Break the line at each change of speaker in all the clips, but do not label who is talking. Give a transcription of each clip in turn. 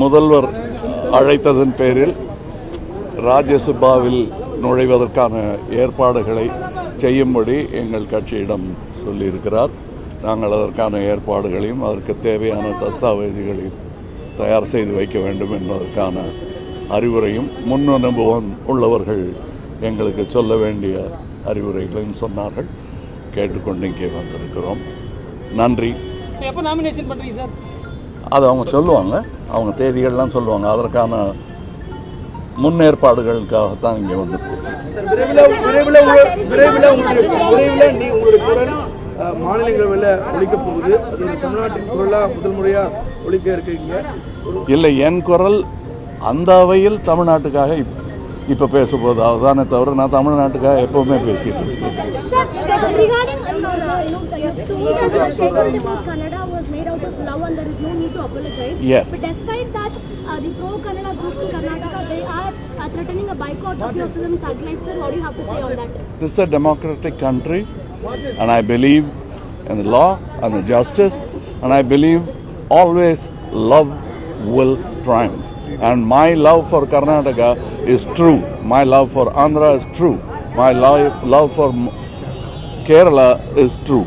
முதல்வர் அழைத்ததன் பேரில் ராஜ்யசபாவில் நுழைவதற்கான ஏற்பாடுகளை செய்யும்படி எங்கள் கட்சியிடம் சொல்லியிருக்கிறார். நாங்கள் அதற்கான ஏற்பாடுகளையும் அதற்கு தேவையான தஸ்தாவேஜுகளையும் தயார் செய்து வைக்க வேண்டும் என்பதற்கான அறிவுரையும் முன் அனுபவம் உள்ளவர்கள் எங்களுக்கு சொல்ல வேண்டிய அறிவுரைகளையும் சொன்னார்கள். கேட்டுக்கொண்டு இங்கே வந்திருக்கிறோம். நன்றி.
எப்போ நாமினேஷன் பண்ணுறீங்க சார்
அது அவங்க சொல்லுவாங்க. அவங்க தேதிகள்லாம் சொல்லுவாங்க. அதற்கான முன்னேற்பாடுகளுக்காகத்தான் இங்கே வந்து பேசுகிறேன்
மாநிலங்களவையில் ஒழிக்க போகுது. அது தமிழ்நாட்டின் குரலா முதல் முறையா ஒழிக்க இருக்கீங்க.
இல்லை என் குரல் அந்த அவையில் தமிழ்நாட்டுக்காக இப் இப்போ பேசும்போது அதுதானே தவிர நான் தமிழ்நாட்டுக்காக எப்போவுமே பேசிட்டு இருக்கேன்.
Sir, regarding your, you know, your tweet that was stated about Kannada was made out of love and there is no need to apologize.
Yes.
But despite that, uh, the pro-Kannada groups in Karnataka, they are uh, threatening a boycott of your film Thug Life. Sir, what do you have to say on that?
This is a democratic country, and I believe in the law and the justice, and I believe always love will triumph. And my love for Karnataka is true. My love for Andhra is true. My love, love for Kerala is true.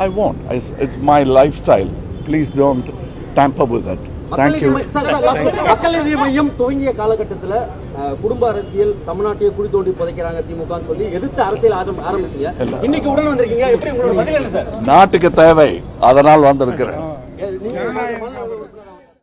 I won't. It's, it's my lifestyle. Please don't tamper with it. Thank
மக்கள்
you.
நீதி மையம் துவங்கிய காலகட்டத்தில் குடும்ப அரசியல் தமிழ்நாட்டையே குழி தோண்டி புதைக்கிறாங்க திமுகன்னு சொல்லி எதிர்த்து அரசியல் ஆரம்- ஆரம்பிச்சீங்க இன்னைக்கு உடனே வந்திருக்கீங்க எப்படி உங்களோட பதில் என்ன சார்
நாட்டுக்கு தேவை அதனால் வந்திருக்கிறேன்